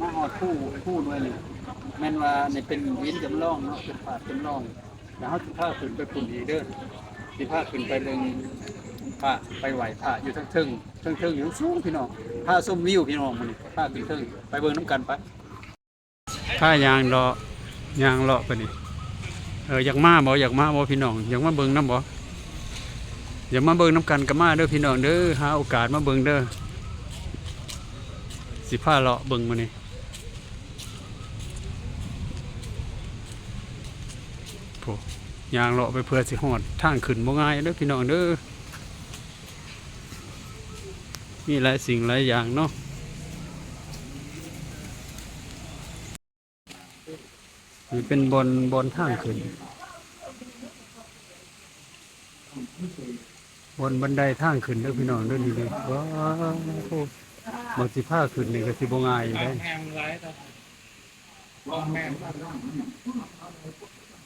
มาหอดคู่คู่ด้วยนี่แม่นว่าในเป็นวินจำลองเนาะเป็นผาดจำลองแล้วเขาสิพาขึ้นไปปุ่นอีเด้อสิพาขึ้นไปเบิ่งพระไปไหว้พระอยู่ทั้งเทิงเทิงเทิงอยู่สูงพี่น้องพาส้มวิวพี่น้องมันนี่พาขึ้นเทิงไปเบิ่งน้ำกันไปถ้ายางเลาะยางเลาะไปนี่เอออยากมาบ่อยากมาบ่พี่น้องอยากมาเบิ่งน้ำบ่อยากมาเบิ่งน้ำกันก็มาเด้อพี่น้องเด้อหาโอกาสมาเบิ่งเด้อ สิผ้าเลาะเบิ่งมานี่โผยางเลาะไปเพื่อสิหอดทางขึ้นบ่ง่ายเด้อพี่น้องเด้อมีหลายสิ่งหลายอย่างเนาะนี่เป็นบนบนทางขึ้นบนบันไดทางขึ้นเด้อพี่น้องเด้อนี่เลยว้าวโอ้ บางสิผ้าขึ้นนี่ก็สิบ่ง่ายอยู่ได้แฮมไรต่อลองแม่น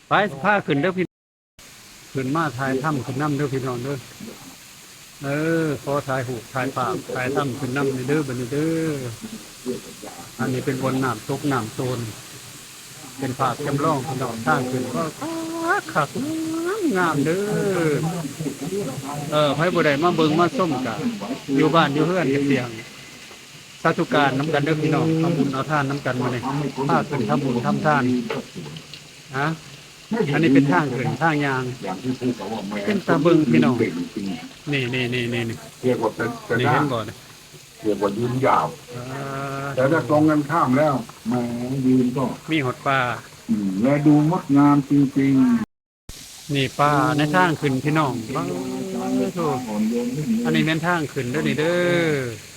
ไปผ้าขึ้นเด้อพี่ขึ้นมาถ่ายถ้ำขึ้นน้ำเด้อพี่น้องเด้อเออขอถ่ายหูปถ่ายปากถ่ายถ้ำขึ้นน้ำเด้อบันเด้ออันนี้เป็นบนน้ำตกน้ำโซนเป็นภาพจำลองพี่น้องทางขึ้นก็คักงามเด้อ เออไผบ่ได้มาเบิงมาส้มกะอยู่บ้านอยู่เฮือนกันเตียง สาธุการน้ำกันเด้อพี่น้องทำบุญเอาท่านน้ำกันมาเลยถ้าขึ้นทำบุญทำท่านฮะอันนี้เป็นทางขึ้นทางยางยางที่พูดกับว่าแม่เป็นตาเบิงพี่น้องเก่งจริงนี่นี่นี่นี่นี่เรียกว่าเป็นจะนี่ได้เห็นบ่เนี่ยเรียกว่ายืนยาวแต่ถ้าตรงกันข้ามแล้วแหมยืนก็มีหดปลาและดูงดงามจริงนี่ปลาในทางขึ้นพี่น้องบ้างอันนี้เป็นทางขึ้นเด้อนี่เด้อ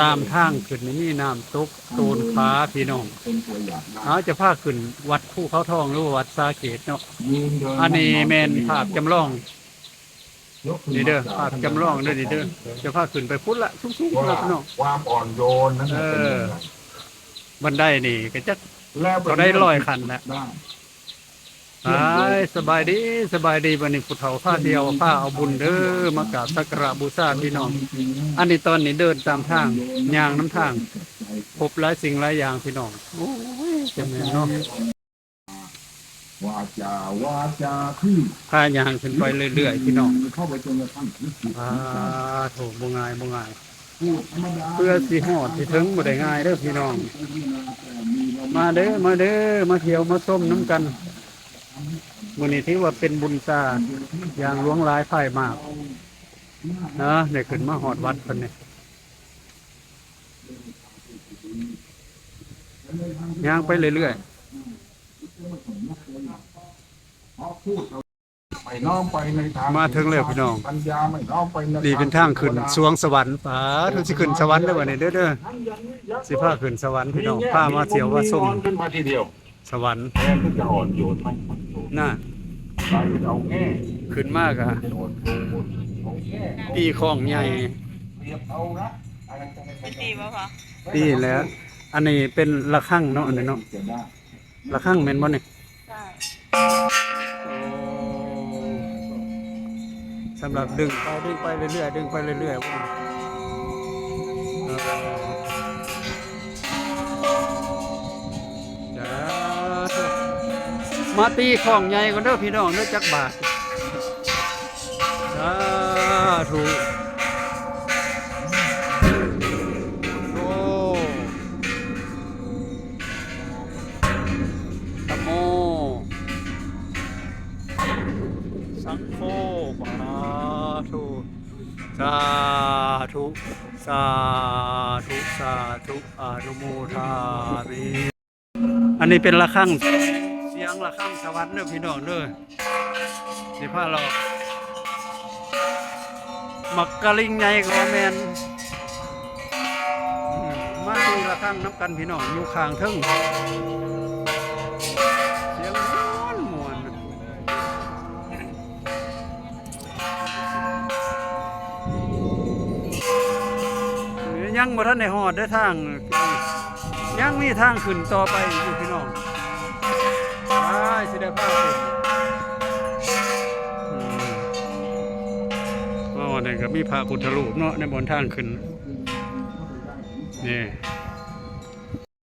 ตามทางขึ้นนี่มีน้ำตกโตนฟ้าพี่น้องเป็นตัวอย่างนะเอาจะพาขึ้นวัดภูเขาทองหรือว่าวัดสาเกตเนาะยืนเดินอันนี้แม่นภาพจำลองยกขึ้นี่เด้อมภาพจำลองเด้อนี่เด้อจะพาขึ้นไปพุ่นละสูงๆว่าแล้วพี่น้องความอ่อนโยนนั้นน่ะเป็นยังไงบันไดนี่ก็จะแล้วเขาได้ร้อยคันแล้ว ได้ไปสบายดีสบายดีวันนี้ผู้เฒ่าผ้าเดียวผ้าเอาบุญเด้อมากราบสักการะบูชาพี่น้อง อันนี้ตอนนี้เดินตามทางย่างน้ำทาง พบหลายสิ่งหลายอย่างพี่น้องโอ้ยจังแม่นเนาะวาจาวาจาที่พาย่างขึ้นไปเรื่อยๆพี่น้องเข้าไปจนกระทั่งถึงจิตอ่าโถบ่ง่ายบ่ง่ายพูดธรรมดาเพื่อสิฮอดสิถึงบ่ได้ง่ายเด้อพี่น้อง มาเด้อมาเด้อมาเที่ยวมาส้มน้ำกัน มื้อนี้ถือว่าเป็นบุญตาอย่างหลวงหลายภายมากนะได้ขึ้นมาฮอดวัดเพิ่นนี่ย่างไปเรื่อยไปน้อมไปในทางๆมาถึงแล้วพี่น้องปัญญาไม่น้อมไปในนี่เป็นทางขึ้นสวงสวรรค์ป๋าทุกสิขึ้นสวรรค์ได้อบ่นี่เด้อเด้อสิพาขึ้นสวรรค์พี่น้องพามาเที่ยวว่าส้มขึ้นมาทีเดียว สวรรค์แทนที่จะอ่อนโยนไม่อ่อนโยนน่ะไปเอาแง่ขึ้นมากอะโยนเอาแง่ปีของใหญ่เรียบเอาละอะไรจะไม่เป็นปีป่ะคะปีแล้ว อันนี้เป็นระฆังเนาะอันนี้เนาะจะได้ระฆังแม่นบ่นี่ใช่สำหรับดึงไปดึงไปเรื่อยๆดึงไปเรื่อยๆว่า มาตีของใหญ่ก่อนเด้อพี่น้องเด้อจักบาทสาธุโอ้นะโมสังโฆปาธุสาธุสาธุสาธุอานุโมทามิอันนี้เป็นระฆังเสียง ระฆังสวรรค์เด้อพี่น้องเด้อสิพาเรามักกะลิงใหญ่ก็แมนมาดูระฆังน้ำกันพี่น้องอยู่ข้างทึ่งเสียงม้วนมวนๆยังบ่ทันได้ฮอดได้ทางยังมีทางขึ้นต่อไปอยู่พี่น้อง ไปสิได้พาขึ้นอืมก็นี่ก็มีพระพุทธรูปเนาะในบนทางขึ้นนี่